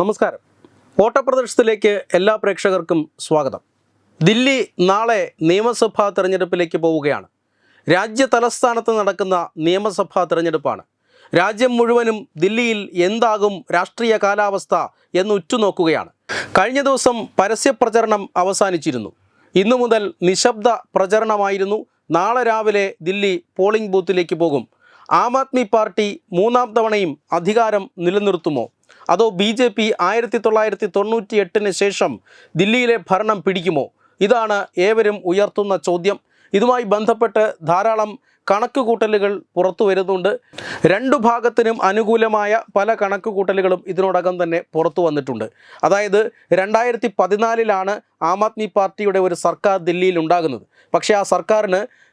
നമസ്കാരം. ഓട്ടപ്രദർശനത്തിലേക്ക് എല്ലാ പ്രേക്ഷകർക്കും സ്വാഗതം. ദില്ലി നാളെ നിയമസഭാ തെരഞ്ഞെടുപ്പിലേക്ക് പോവുകയാണ്. രാജ്യ തലസ്ഥാനത്ത് നടക്കുന്ന നിയമസഭാ തെരഞ്ഞെടുപ്പാണ്. രാജ്യം മുഴുവനും ദില്ലിയിൽ എന്താകും രാഷ്ട്രീയ കാലാവസ്ഥ എന്ന് ഉറ്റുനോക്കുകയാണ്. കഴിഞ്ഞ ദിവസം പരസ്യപ്രചരണം അവസാനിച്ചിരുന്നു. ഇന്നു മുതൽ നിശബ്ദ പ്രചരണമായിരുന്നു. നാളെ രാവിലെ ദില്ലി പോളിംഗ് ബൂത്തിലേക്ക് പോകും. ആം ആദ്മി പാർട്ടി മൂന്നാം തവണയും അധികാരം നിലനിർത്തുമോ? അതോ ബി ജെ പി ആയിരത്തി തൊള്ളായിരത്തി തൊണ്ണൂറ്റി എട്ടിന് ശേഷം ദില്ലിയിലെ ഭരണം പിടിക്കുമോ? ഇതാണ് ഏവരും ഉയർത്തുന്ന ചോദ്യം. ഇതുമായി ബന്ധപ്പെട്ട് ധാരാളം കണക്കുകൂട്ടലുകൾ പുറത്തു വരുന്നുണ്ട്. രണ്ടു ഭാഗത്തിനും അനുകൂലമായ പല കണക്കുകൂട്ടലുകളും ഇതിനോടകം തന്നെ പുറത്തു വന്നിട്ടുണ്ട്. അതായത് രണ്ടായിരത്തി പതിനാലിലാണ് ആം ആദ്മി പാർട്ടിയുടെ ഒരു സർക്കാർ ദില്ലിയിൽ ഉണ്ടാകുന്നത്. പക്ഷേ ആ സർക്കാരിന്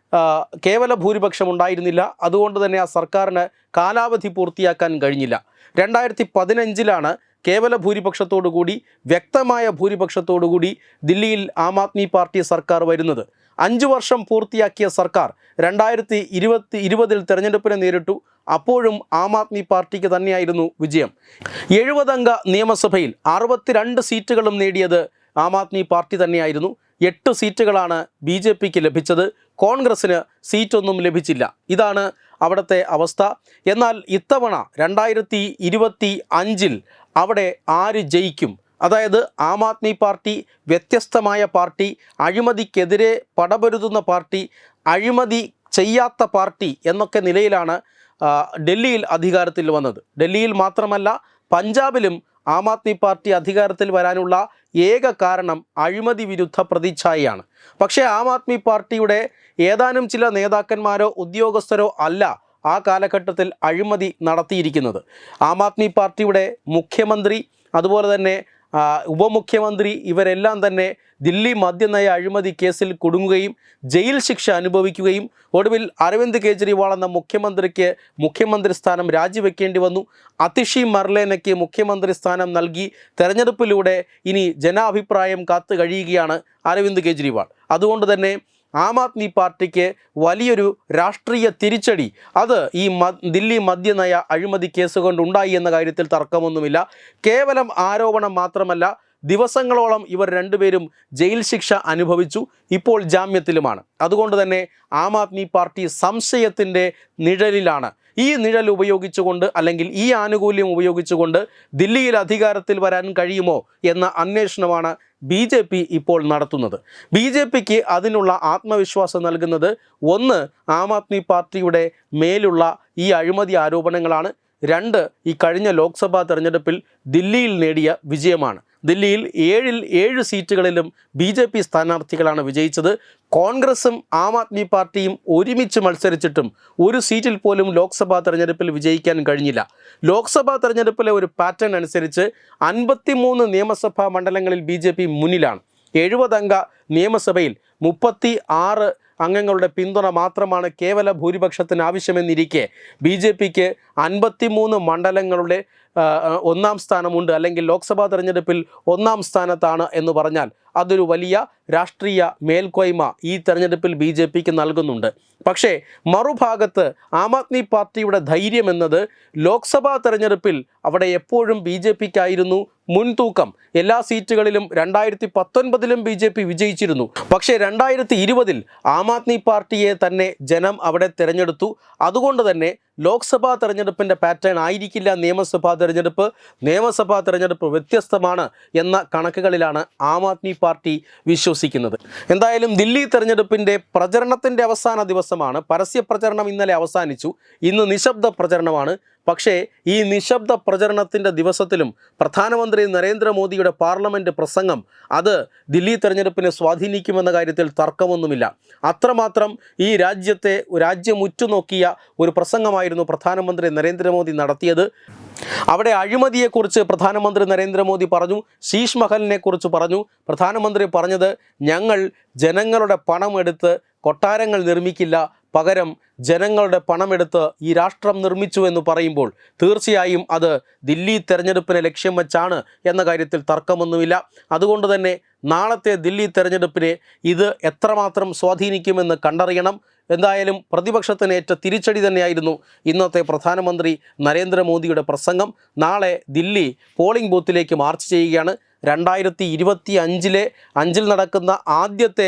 കേവല ഭൂരിപക്ഷം ഉണ്ടായിരുന്നില്ല. അതുകൊണ്ട് തന്നെ ആ സർക്കാരിന് കാലാവധി പൂർത്തിയാക്കാൻ കഴിഞ്ഞില്ല. രണ്ടായിരത്തി പതിനഞ്ചിലാണ് കേവല ഭൂരിപക്ഷത്തോടു കൂടി വ്യക്തമായ ഭൂരിപക്ഷത്തോടു കൂടി ദില്ലിയിൽ ആം ആദ്മി പാർട്ടി സർക്കാർ വരുന്നത്. അഞ്ചു വർഷം പൂർത്തിയാക്കിയ സർക്കാർ രണ്ടായിരത്തി ഇരുപത്തി ഇരുപതിൽ തെരഞ്ഞെടുപ്പിനെ നേരിട്ടു. അപ്പോഴും ആം ആദ്മി പാർട്ടിക്ക് തന്നെയായിരുന്നു വിജയം. എഴുപതംഗ നിയമസഭയിൽ അറുപത്തിരണ്ട് സീറ്റുകളും നേടിയത് ആം ആദ്മി പാർട്ടി തന്നെയായിരുന്നു. എട്ട് സീറ്റുകളാണ് ബി ജെ പിക്ക് ലഭിച്ചത്. കോൺഗ്രസ്സിന് സീറ്റൊന്നും ലഭിച്ചില്ല. ഇതാണ് അവിടുത്തെ അവസ്ഥ. എന്നാൽ ഇത്തവണ രണ്ടായിരത്തി ഇരുപത്തി അഞ്ചിൽ അവിടെ ആര് ജയിക്കും? അതായത് ആം ആദ്മി പാർട്ടി വ്യത്യസ്തമായ പാർട്ടി അഴിമതിക്കെതിരെ പടപൊരുതുന്ന പാർട്ടി അഴിമതി ചെയ്യാത്ത പാർട്ടി എന്നൊക്കെ നിലയിലാണ് ഡൽഹിയിൽ അധികാരത്തിൽ വന്നത്. ഡൽഹിയിൽ മാത്രമല്ല പഞ്ചാബിലും ആം ആദ്മി പാർട്ടി അധികാരത്തിൽ വരാനുള്ള ഏക കാരണം അഴിമതി വിരുദ്ധ പ്രതിച്ഛായയാണ്. പക്ഷേ ആം ആദ്മി പാർട്ടിയുടെ ഏതാനും ചില നേതാക്കന്മാരോ ഉദ്യോഗസ്ഥരോ അല്ല ആ കാലഘട്ടത്തിൽ അഴിമതി നടത്തിയിരിക്കുന്നത്. ആം ആദ്മി പാർട്ടിയുടെ മുഖ്യമന്ത്രി അതുപോലെ തന്നെ ഉപമുഖ്യമന്ത്രി ഇവരെല്ലാം തന്നെ ദില്ലി മദ്യനയ അഴിമതി കേസിൽ കുടുങ്ങുകയും ജയിൽ ശിക്ഷ അനുഭവിക്കുകയും ഒടുവിൽ അരവിന്ദ് കെജ്രിവാൾ എന്ന മുഖ്യമന്ത്രിക്ക് മുഖ്യമന്ത്രി സ്ഥാനം രാജിവെക്കേണ്ടി വന്നു. അതിഷി മർലേനയ്ക്ക് മുഖ്യമന്ത്രി സ്ഥാനം നൽകി. തെരഞ്ഞെടുപ്പിലൂടെ ഇനി ജനാഭിപ്രായം കാത്തു കഴിയുകയാണ് അരവിന്ദ് കെജ്രിവാൾ. അതുകൊണ്ട് തന്നെ ആം ആദ്മി പാർട്ടിക്ക് വലിയൊരു രാഷ്ട്രീയ തിരിച്ചടി. അത് ഈ ദില്ലി മദ്യനയ അഴിമതി കേസ് കൊണ്ടുണ്ടായി എന്ന കാര്യത്തിൽ തർക്കമൊന്നുമില്ല. കേവലം ആരോപണം മാത്രമല്ല ദിവസങ്ങളോളം ഇവർ രണ്ടുപേരും ജയിൽ ശിക്ഷ അനുഭവിച്ചു. ഇപ്പോൾ ജാമ്യത്തിലുമാണ്. അതുകൊണ്ട് തന്നെ ആം ആദ്മി പാർട്ടി സംശയത്തിന്റെ നിഴലിലാണ്. ഈ നിഴൽ ഉപയോഗിച്ചുകൊണ്ട് അല്ലെങ്കിൽ ഈ ആനുകൂല്യം ഉപയോഗിച്ചുകൊണ്ട് ദില്ലിയിൽ അധികാരത്തിൽ വരാൻ കഴിയുമോ എന്ന അന്വേഷണമാണ് ബി ജെ പി ഇപ്പോൾ നടത്തുന്നത്. ബി ജെ പിക്ക് അതിനുള്ള ആത്മവിശ്വാസം നൽകുന്നത് ഒന്ന് ആം ആദ്മി പാർട്ടിയുടെ മേലുള്ള ഈ അഴിമതി ആരോപണങ്ങളാണ്. രണ്ട് ഈ കഴിഞ്ഞ ലോക്സഭാ തെരഞ്ഞെടുപ്പിൽ ദില്ലിയിൽ നേടിയ വിജയമാണ്. ദില്ലിയിൽ ഏഴിൽ ഏഴ് സീറ്റുകളിലും ബി ജെ പി സ്ഥാനാർത്ഥികളാണ് വിജയിച്ചത്. കോൺഗ്രസും ആം ആദ്മി പാർട്ടിയും ഒരുമിച്ച് മത്സരിച്ചിട്ടും ഒരു സീറ്റിൽ പോലും ലോക്സഭാ തെരഞ്ഞെടുപ്പിൽ വിജയിക്കാൻ കഴിഞ്ഞില്ല. ലോക്സഭാ തെരഞ്ഞെടുപ്പിലെ ഒരു പാറ്റേൺ അനുസരിച്ച് അൻപത്തിമൂന്ന് നിയമസഭാ മണ്ഡലങ്ങളിൽ ബി മുന്നിലാണ്. എഴുപതംഗ നിയമസഭയിൽ മുപ്പത്തി ആറ് അംഗങ്ങളുടെ പിന്തുണ മാത്രമാണ് കേവല ഭൂരിപക്ഷത്തിന് ആവശ്യമെന്നിരിക്കെ ബി ജെ പിക്ക് അൻപത്തിമൂന്ന് മണ്ഡലങ്ങളുടെ ഒന്നാം സ്ഥാനമുണ്ട്. അല്ലെങ്കിൽ ലോക്സഭാ തെരഞ്ഞെടുപ്പിൽ ഒന്നാം സ്ഥാനത്താണ് എന്ന് പറഞ്ഞാൽ അതൊരു വലിയ രാഷ്ട്രീയ മേൽക്കോയ്മ ഈ തെരഞ്ഞെടുപ്പിൽ ബി ജെ പിക്ക് നൽകുന്നുണ്ട്. പക്ഷേ മറുഭാഗത്ത് ആം ആദ്മി പാർട്ടിയുടെ ധൈര്യം എന്നത് ലോക്സഭാ തെരഞ്ഞെടുപ്പിൽ അവിടെ എപ്പോഴും ബി ജെ പിക്കായിരുന്നു മുൻതൂക്കം. എല്ലാ സീറ്റുകളിലും രണ്ടായിരത്തി പത്തൊൻപതിലും ബി ജെ പി വിജയിച്ചിരുന്നു. പക്ഷേ രണ്ടായിരത്തി ഇരുപതിൽ ആം ആദ്മി പാർട്ടിയെ തന്നെ ജനം അവിടെ തിരഞ്ഞെടുത്തു. അതുകൊണ്ട് തന്നെ ലോക്സഭാ തെരഞ്ഞെടുപ്പിന്റെ പാറ്റേൺ ആയിരിക്കില്ല നിയമസഭാ തെരഞ്ഞെടുപ്പ്. നിയമസഭാ തെരഞ്ഞെടുപ്പ് വ്യത്യസ്തമാണ് എന്ന കണക്കുകളിലാണ് ആം ആദ്മി പാർട്ടി വിശ്വസിക്കുന്നത്. എന്തായാലും ദില്ലി തെരഞ്ഞെടുപ്പിന്റെ പ്രചരണത്തിന്റെ അവസാന ദിവസമാണ്. പരസ്യ പ്രചരണം ഇന്നലെ അവസാനിച്ചു. ഇന്ന് നിശബ്ദ പ്രചരണമാണ്. പക്ഷേ ഈ നിശബ്ദ പ്രചരണത്തിന്റെ ദിവസത്തിലും പ്രധാനമന്ത്രി നരേന്ദ്രമോദിയുടെ പാർലമെന്റ് പ്രസംഗം അത് ദില്ലി തെരഞ്ഞെടുപ്പിനെ സ്വാധീനിക്കുമെന്ന കാര്യത്തിൽ തർക്കമൊന്നുമില്ല. അത്രമാത്രം ഈ രാജ്യത്തെ രാജ്യം ഉറ്റുനോക്കിയ ഒരു പ്രസംഗമായിരുന്നു പ്രധാനമന്ത്രി നരേന്ദ്രമോദി നടത്തിയത്. അവിടെ അഴിമതിയെക്കുറിച്ച് പ്രധാനമന്ത്രി നരേന്ദ്രമോദി പറഞ്ഞു ശീഷ് മഹലിനെ കുറിച്ച് പറഞ്ഞു. പ്രധാനമന്ത്രി പറഞ്ഞത് ഞങ്ങൾ ജനങ്ങളുടെ പണം എടുത്ത് കൊട്ടാരങ്ങൾ നിർമ്മിക്കില്ല പകരം ജനങ്ങളുടെ പണമെടുത്ത് ഈ രാഷ്ട്രം നിർമ്മിച്ചു എന്ന് പറയുമ്പോൾ തീർച്ചയായും അത് ദില്ലി തെരഞ്ഞെടുപ്പിനെ ലക്ഷ്യം വെച്ചാണ് എന്ന കാര്യത്തിൽ തർക്കമൊന്നുമില്ല. അതുകൊണ്ട് തന്നെ നാളത്തെ ദില്ലി തെരഞ്ഞെടുപ്പിനെ ഇത് എത്രമാത്രം സ്വാധീനിക്കുമെന്ന് കണ്ടറിയണം. എന്തായാലും പ്രതിപക്ഷത്തിന് ഏറ്റ തിരിച്ചടി തന്നെയായിരുന്നു ഇന്നത്തെ പ്രധാനമന്ത്രി നരേന്ദ്രമോദിയുടെ പ്രസംഗം. നാളെ ദില്ലി പോളിംഗ് ബൂത്തിലേക്ക് മാർച്ച് ചെയ്യുകയാണ്. രണ്ടായിരത്തി ഇരുപത്തി അഞ്ചിലെ അഞ്ചിൽ നടക്കുന്ന ആദ്യത്തെ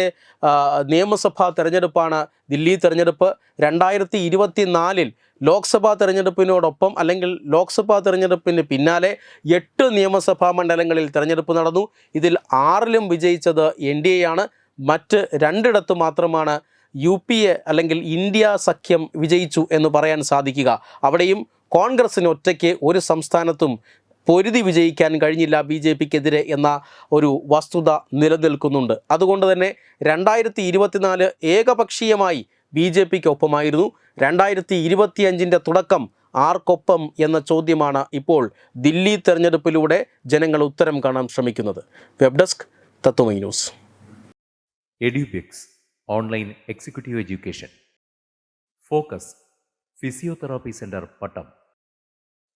നിയമസഭാ തെരഞ്ഞെടുപ്പാണ് ദില്ലി തെരഞ്ഞെടുപ്പ് രണ്ടായിരത്തി ഇരുപത്തി നാലിൽ ലോക്സഭാ തെരഞ്ഞെടുപ്പിനോടൊപ്പം അല്ലെങ്കിൽ ലോക്സഭാ തെരഞ്ഞെടുപ്പിന് പിന്നാലെ എട്ട് നിയമസഭാ മണ്ഡലങ്ങളിൽ തെരഞ്ഞെടുപ്പ് നടന്നു. ഇതിൽ ആറിലും വിജയിച്ചത് എൻ ഡി എ ആണ് മറ്റ് രണ്ടിടത്ത് മാത്രമാണ് യു പി എ അല്ലെങ്കിൽ ഇന്ത്യ സഖ്യം വിജയിച്ചു എന്ന് പറയാൻ സാധിക്കുക. അവിടെയും കോൺഗ്രസിന് ഒറ്റയ്ക്ക് ഒരു സംസ്ഥാനത്തും പൊരുതി വിജയിക്കാൻ കഴിഞ്ഞില്ല ബി ജെ പിക്കെതിരെ എന്ന ഒരു വസ്തുത നിലനിൽക്കുന്നുണ്ട്. അതുകൊണ്ട് തന്നെ രണ്ടായിരത്തി ഇരുപത്തിനാല് ഏകപക്ഷീയമായി ബി ജെ പിക്ക് ഒപ്പമായിരുന്നു രണ്ടായിരത്തി ഇരുപത്തിയഞ്ചിന്റെ തുടക്കം ആർക്കൊപ്പം എന്ന ചോദ്യമാണ് ഇപ്പോൾ ദില്ലി തെരഞ്ഞെടുപ്പിലൂടെ ജനങ്ങൾ ഉത്തരം കാണാൻ ശ്രമിക്കുന്നത്. Web desk Tatwamayi news. Edubix online executive education. Focus physiotherapy centre Pattom.